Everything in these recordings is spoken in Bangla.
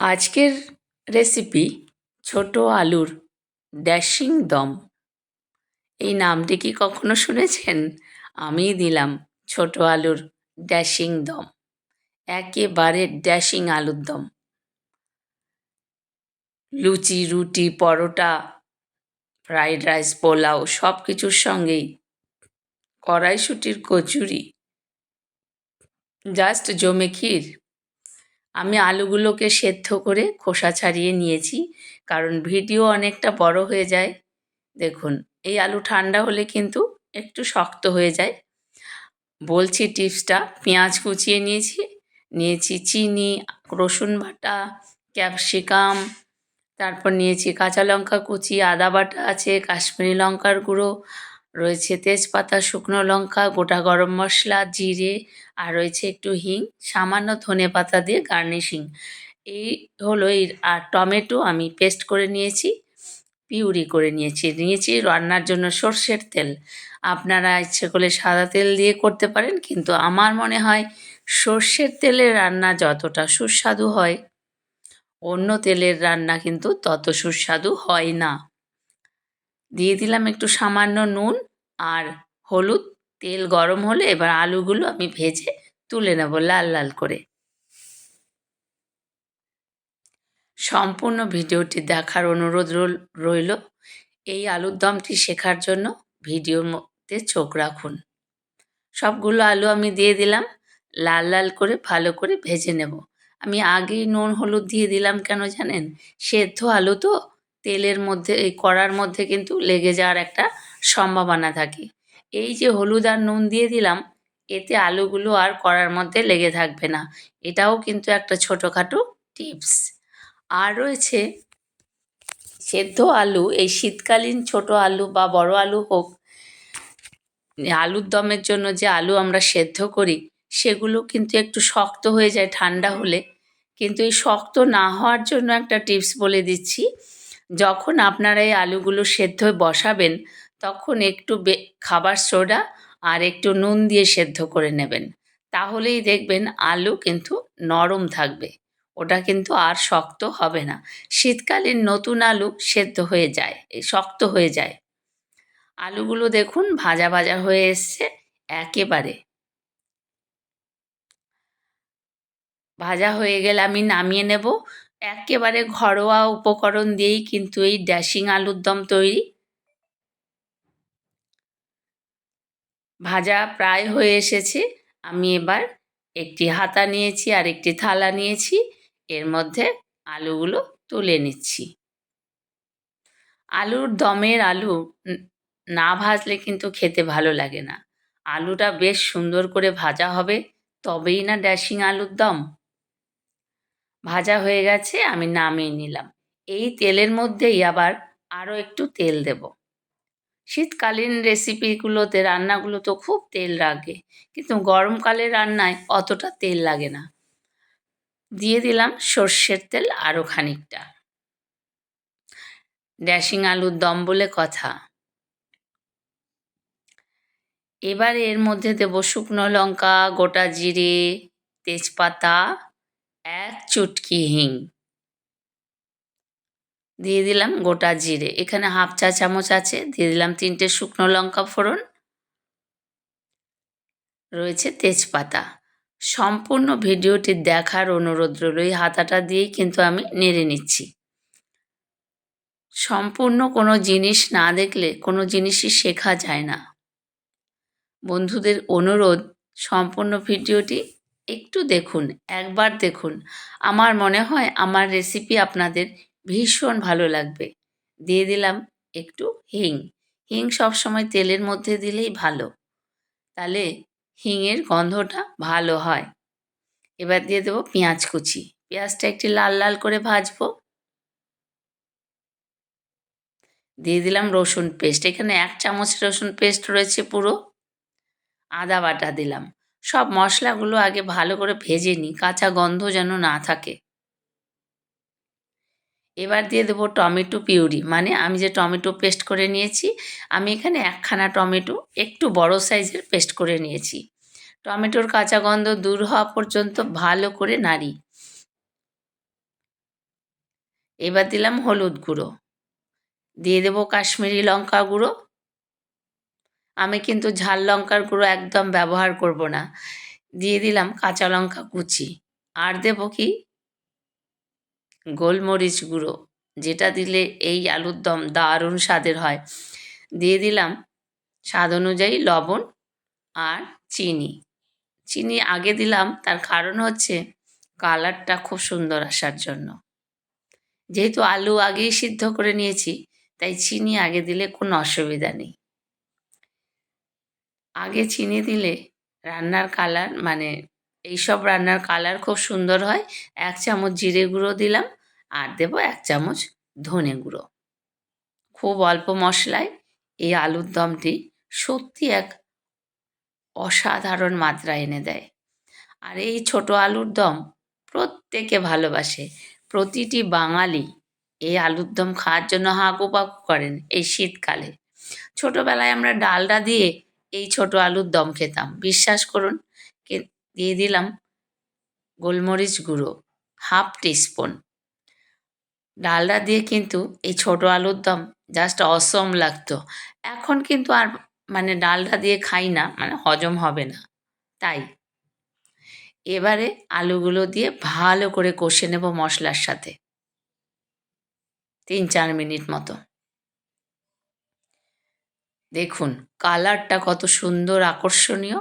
আজকের রেসিপি ছোট আলুর ড্যাশিং দম। এই নামটি কি কখনো শুনেছেন? আমিই দিলাম ছোট আলুর ড্যাশিং দম। একেবারে ড্যাশিং আলুর দম। লুচি, রুটি, পরোটা ফ্রাইড রাইস পোলাও সব কিছুর সঙ্গেই কড়াইশুটির কচুরি জাস্ট জমে ক্ষীর আমি আলুগুলোকে সেদ্ধ করে খোসা ছাড়িয়ে নিয়েছি, কারণ ভিডিও অনেকটা বড় হয়ে যায়। দেখুন, এই আলু ঠান্ডা হলে কিন্তু একটু শক্ত হয়ে যায়। বলছি টিপসটা, পেঁয়াজ কুচিয়ে নিয়েছি নিয়েছি চিনি, রসুন বাটা, ক্যাপসিকাম, তারপর নিয়েছি কাঁচা লঙ্কা কুচি, আদা বাটা আছে, কাশ্মীরি লঙ্কার গুঁড়ো রয়েছে তেজপাতা, শুকনো লঙ্কা, গোটা গরম মশলা, জিরে আর রয়েছে একটু হিং, সামান্য ধনে পাতা দিয়ে গার্নিশিং। এই হলো এই, আর টমেটো আমি পেস্ট করে নিয়েছি, পিউরি করে নিয়েছি। নিয়েছি রান্নার জন্য সর্ষের তেল। আপনারা ইচ্ছে করলে সাদা তেল দিয়ে করতে পারেন, কিন্তু আমার মনে হয় সর্ষের তেলের রান্না যতটা সুস্বাদু হয়, অন্য তেলের রান্না কিন্তু তত সুস্বাদু হয় না। দিয়ে দিলাম একটু সামান্য নুন আর হলুদ। তেল গরম হলে এবার আলুগুলো আমি ভেজে তুলে নেব লাল লাল করে। সম্পূর্ণ ভিডিওটি দেখার অনুরোধ রইল এই আলুর দমটি শেখার জন্য ভিডিওর মধ্যে চোখ রাখুন। সবগুলো আলু আমি দিয়ে দিলাম, লাল লাল করে ভালো করে ভেজে নেব। আমি আগেই নুন, হলুদ দিয়ে দিলাম কেন জানেন? সেদ্ধ আলু তো তেলের মধ্যে, এই কড়ার মধ্যে কিন্তু লেগে যাওয়ার একটা সম্ভাবনা থাকে। এই যে হলুদ আর নুন দিয়ে দিলাম, এতে আলুগুলো আর কড়ার মধ্যে লেগে থাকবে না। এটাও কিন্তু একটা ছোটোখাটো টিপস। আর রয়েছে সেদ্ধ আলু, এই শীতকালীন ছোট আলু বা বড় আলু হোক, আলুর দমের জন্য যে আলু আমরা সেদ্ধ করি, সেগুলো কিন্তু একটু শক্ত হয়ে যায় ঠান্ডা হলে। কিন্তু এই শক্ত না হওয়ার জন্য একটা টিপস বলে দিচ্ছি যখন আপনারা এই আলুগুলো সেদ্ধ বসাবেন, তখন একটু খাবার সোডা আর একটু নুন দিয়ে সেদ্ধ করে নেবেন। তাহলেই দেখবেন আলু কিন্তু নরম থাকবে। ওটা কিন্তু আর শক্ত হবে না। শীতকালীন নতুন আলু সেদ্ধ হয়ে যায় শক্ত হয়ে যায়। আলুগুলো দেখুন ভাজা ভাজা হয়ে এসছে একেবারে। ভাজা হয়ে গেলে আমি নামিয়ে নেব। একেবারে ঘরোয়া উপকরণ দিয়েই কিন্তু এই ড্যাশিং আলুর দম তৈরি। ভাজা প্রায় হয়ে এসেছে। আমি এবার একটি হাতা নিয়েছি আর একটি থালা নিয়েছি। এর মধ্যে আলুগুলো তুলে নিচ্ছি। আলুর দমের আলু না ভাজলে কিন্তু খেতে ভালো লাগে না। আলুটা বেশ সুন্দর করে ভাজা হবে, তবেই না ড্যাশিং আলুর দম? ভাজা হয়ে গেছে, আমি নামিয়ে নিলাম। এই তেলের মধ্যেই আবার আরও একটু তেল দেব। শীতকালীন রেসিপিগুলোতে রান্নাগুলো তো খুব তেল লাগে, কিন্তু গরমকালের রান্নায় অতটা তেল লাগে না। দিয়ে দিলাম সর্ষের তেল আরও খানিকটা। ড্যাশিং আলুর দম বলে কথা। এবার এর মধ্যে দেব শুকনো লঙ্কা, গোটা জিরে, তেজপাতা এক চুটকি হিং। দিয়ে দিলাম গোটা জিরে। এখানে হাফ চা চামচ আছে। দিয়ে দিলাম তিনটে শুকনো লঙ্কা ফোড়ন। রয়েছে তেজপাতা। সম্পূর্ণ ভিডিওটি দেখার অনুরোধ রইল। এই হাতাটা দিয়েই কিন্তু আমি নেড়ে নিচ্ছি। সম্পূর্ণ কোনো জিনিস না দেখলে কোনো জিনিসই শেখা যায় না। বন্ধুদের অনুরোধ, সম্পূর্ণ ভিডিওটি একটু দেখুন, একবার দেখুন। আমার মনে হয় আমার রেসিপি আপনাদের ভীষণ ভালো লাগবে। দিয়ে দিলাম একটু হিং। হিং সবসময় তেলের মধ্যে দিলেই ভালো। তাহলে হিংয়ের গন্ধটা ভালো হয়। এবার দিয়ে দেবো পেঁয়াজ কুচি। পেঁয়াজটা একটু লাল লাল করে ভাজবো। দিয়ে দিলাম রসুন পেস্ট। এখানে এক চামচ রসুন পেস্ট রয়েছে পুরো। আদা বাটা দিলাম। সব মশলাগুলো আগে ভালো করে ভেজে নিই, কাঁচা গন্ধ যেন না থাকে। এবার দিয়ে দেবো টমেটো পিউরি মানে আমি যে টমেটো পেস্ট করে নিয়েছি, আমি এখানে একখানা টমেটো একটু বড় সাইজের পেস্ট করে নিয়েছি। টমেটোর কাঁচা গন্ধ দূর হওয়া পর্যন্ত ভালো করে নাড়ি। এবার দিলাম হলুদ গুঁড়ো। দিয়ে দেবো কাশ্মীরি লঙ্কা গুঁড়ো। আমি কিন্তু ঝাল লঙ্কার গুঁড়ো একদম ব্যবহার করব না। দিয়ে দিলাম কাঁচা লঙ্কা কুচি। আর দেবো কি? গোলমরিচ গুঁড়ো, যেটা দিলে এই আলুর দম দারুণ স্বাদের হয়। দিয়ে দিলাম স্বাদ অনুযায়ী লবণ আর চিনি। চিনি আগে দিলাম, তার কারণ হচ্ছে কালারটা খুব সুন্দর আসার জন্য। যেহেতু আলু আগেই সিদ্ধ করে নিয়েছি, তাই চিনি আগে দিলে কোনো অসুবিধা নেই। আগে চিনি দিলে রান্নার কালার মানে এইসব রান্নার কালার খুব সুন্দর হয়। এক চামচ জিরে গুঁড়ো দিলাম আর দেবো এক চামচ ধনে গুঁড়ো। খুব অল্প মশলায় এই আলুর দমটি সত্যি এক অসাধারণ মাত্রা এনে দেয়। আর এই ছোট আলুর দম প্রত্যেকে ভালোবাসে। প্রতিটি বাঙালি এই আলুর দম খাওয়ার জন্য হাঁকু পাকু করেন এই শীতকালে। ছোটোবেলায় আমরা ডালডা দিয়ে এই ছোট আলুর দম খেতাম। বিশ্বাস করুন দিয়ে দিলাম গোলমরিচ গুঁড়ো, হাফ টিস্পুন। ডালডা দিয়ে কিন্তু এই ছোট আলুর দম জাস্ট অসম লাগতো। এখন কিন্তু আর মানে ডালডা দিয়ে খাই না মানে হজম হবে না। তাই এবারে আলুগুলো দিয়ে ভালো করে কষে নেব মশলার সাথে। তিন চার মিনিট মতো। দেখুন, কালারটা কত সুন্দর, আকর্ষণীয়।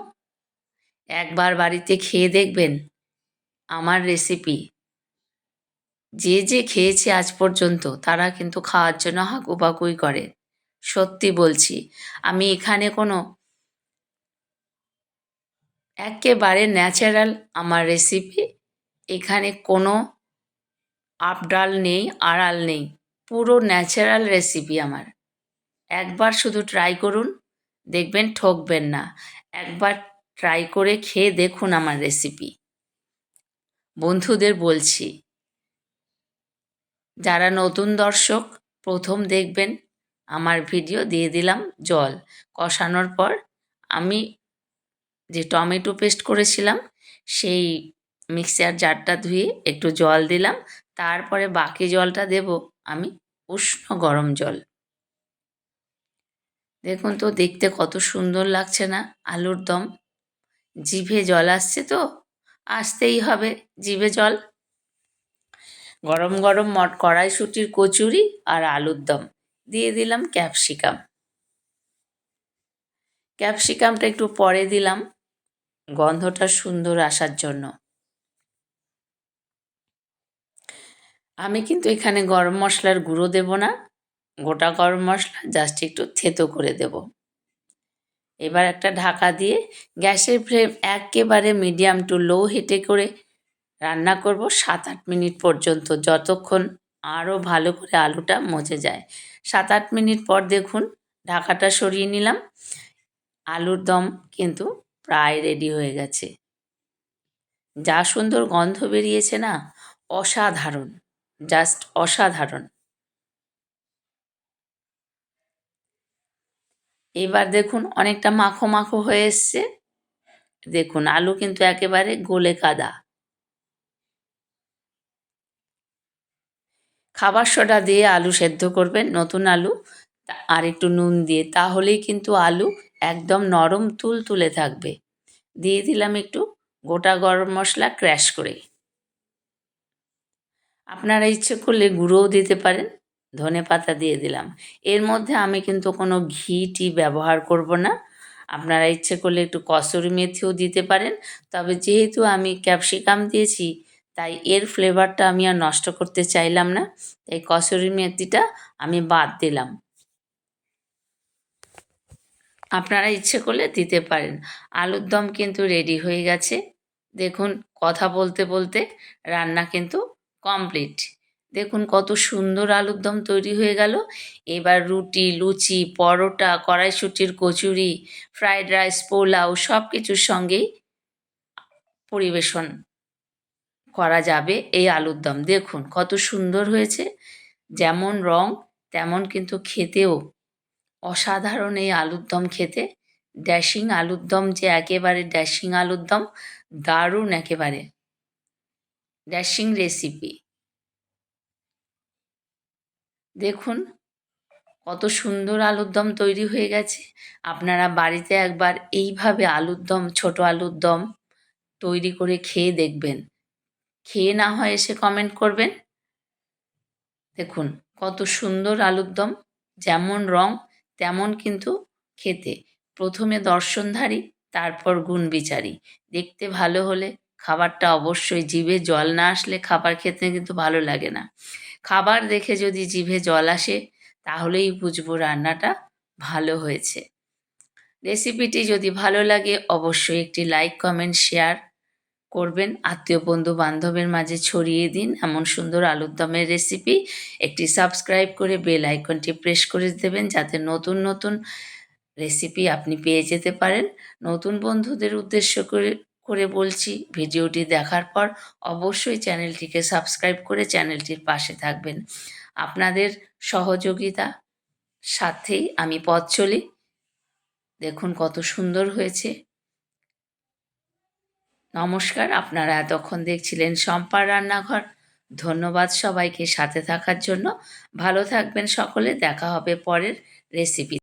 একবার বাড়িতে খেয়ে দেখবেন আমার রেসিপি যে যে খেয়েছে আজ পর্যন্ত, তারা কিন্তু খাওয়ার জন্য হাঁকুপাকুই করে। সত্যি বলছি, আমি এখানে কোনো একেবারে ন্যাচারাল আমার রেসিপি এখানে কোনো আপডাল নেই, আড়াল নেই। পুরো ন্যাচারাল রেসিপি আমার। একবার শুধু ট্রাই করুন, দেখবেন ঠকবেন না। একবার ট্রাই করে খেয়ে দেখুন আমার রেসিপি বন্ধুদের বলছি, যারা নতুন দর্শক, প্রথম দেখবেন, আমার ভিডিও দিয়ে দিলাম জল। কষানোর পর আমি যে টমেটো পেস্ট করেছিলাম, সেই মিক্সার জারটা ধুয়ে একটু জল দিলাম। তারপরে বাকি জলটা দেব আমি উষ্ণ গরম জল। দেখুন তো, দেখতে কত সুন্দর লাগছে না, আলুর দম। জিভে জল আসছে তো, আসতেই হবে জিভে জল। গরম গরম মট কড়াইশুটির কচুরি আর আলুর দম। দিয়ে দিলাম ক্যাপসিকাম। ক্যাপসিকামটা একটু পরে দিলাম, গন্ধটা সুন্দর আসার জন্য। আমি কিন্তু এখানে গরম মশলার গুঁড়ো দেব না গোটা গরম মশলা জাস্ট একটু থেতো করে দেব। এবার একটা ঢাকা দিয়ে গ্যাসের ফ্লেম একেবারে মিডিয়াম টু লো হিটে করে রান্না করব সাত আট মিনিট পর্যন্ত, যতক্ষণ আরও ভালো করে আলুটা মজে যায়। সাত আট মিনিট পর দেখুন ঢাকাটা সরিয়ে নিলাম। আলুর দম কিন্তু প্রায় রেডি হয়ে গেছে। যা সুন্দর গন্ধ বেরিয়েছে না, অসাধারণ জাস্ট অসাধারণ। এবার দেখুন অনেকটা মাখো মাখো হয়ে এসছে। দেখুন আলু কিন্তু একেবারে গোলে কাদা। খাবার সোডা দিয়ে আলু সেদ্ধ করবেন, নতুন আলু আর একটু নুন দিয়ে, তাহলেই কিন্তু আলু একদম নরম তুল তুলে থাকবে। দিয়ে দিলাম একটু গোটা গরম মশলা ক্র্যাশ করে আপনারা ইচ্ছে করলে গুঁড়োও দিতে পারেন। ধনে পাতা দিয়ে দিলাম। এর মধ্যে আমি কিন্তু কোনো ঘি, টি ব্যবহার করব না। আপনারা ইচ্ছে করলে একটু কসুরি মেথিও দিতে পারেন। তবে যেহেতু আমি ক্যাপসিকাম দিয়েছি, তাই এর ফ্লেভারটা আমি আর নষ্ট করতে চাইলাম না। তাই কসুরি মেথিটা আমি বাদ দিলাম। আপনারা ইচ্ছে করলে দিতে পারেন। আলুর দম কিন্তু রেডি হয়ে গেছে। দেখুন, কথা বলতে বলতে রান্না কিন্তু কমপ্লিট। দেখুন কত সুন্দর আলুর দম তৈরি হয়ে গেল। এবার রুটি, লুচি, পরোটা, কড়াইশুটির কচুরি, ফ্রাইড রাইস, পোলাও সব কিছুর সঙ্গেই পরিবেশন করা যাবে এই আলুর দম। দেখুন কত সুন্দর হয়েছে। যেমন রং, তেমন কিন্তু খেতেও অসাধারণ এই আলুর দম খেতে। ড্যাশিং আলুর দম যে একেবারে ড্যাশিং আলুর দম, দারুণ একেবারে। Dashing recipe. দেখুন, কত সুন্দর আলুর দম তৈরি হয়ে গেছে। আপনারা বাড়িতে একবার এইভাবে আলুর দম, ছোটো আলুর দম তৈরি করে খেয়ে দেখবেন। খেয়ে না হয় এসে কমেন্ট করবেন। দেখুন, কত সুন্দর আলুর দম, যেমন রং, তেমন কিন্তু খেতে। প্রথমে দর্শনধারী, তারপর গুণ গুণবিচারী। দেখতে ভালো হলে খাবারটা অবশ্যই জিভে জল না আসলে খাবার খেতে কিন্তু ভালো লাগে না। খাবার দেখে যদি জিভে জল আসে, তাহলেই বুঝব রান্নাটা ভালো হয়েছে। রেসিপিটি যদি ভালো লাগে, অবশ্যই একটি লাইক, কমেন্ট, শেয়ার করবেন। আত্মীয় বন্ধু বান্ধবের মাঝে ছড়িয়ে দিন এমন সুন্দর আলুর দমের রেসিপি। একটি সাবস্ক্রাইব করে বেল আইকনটি প্রেস করে দেবেন যাতে নতুন নতুন রেসিপি আপনি পেয়ে যেতে পারেন। নতুন বন্ধুদের উদ্দেশ্য করে করে বলছি। ভিডিওটি দেখার পর অবশ্যই চ্যানেলটিকে সাবস্ক্রাইব করে চ্যানেলটির পাশে থাকবেন। আপনাদের সহযোগিতা সাথেই আমি পথ চলি। দেখুন কত সুন্দর হয়েছে। নমস্কার, আপনারা এতক্ষণ দেখছিলেন শম্পার রান্নাঘর। ধন্যবাদ সবাইকে সাথে থাকার জন্য। ভালো থাকবেন সকলে, দেখা হবে পরের রেসিপি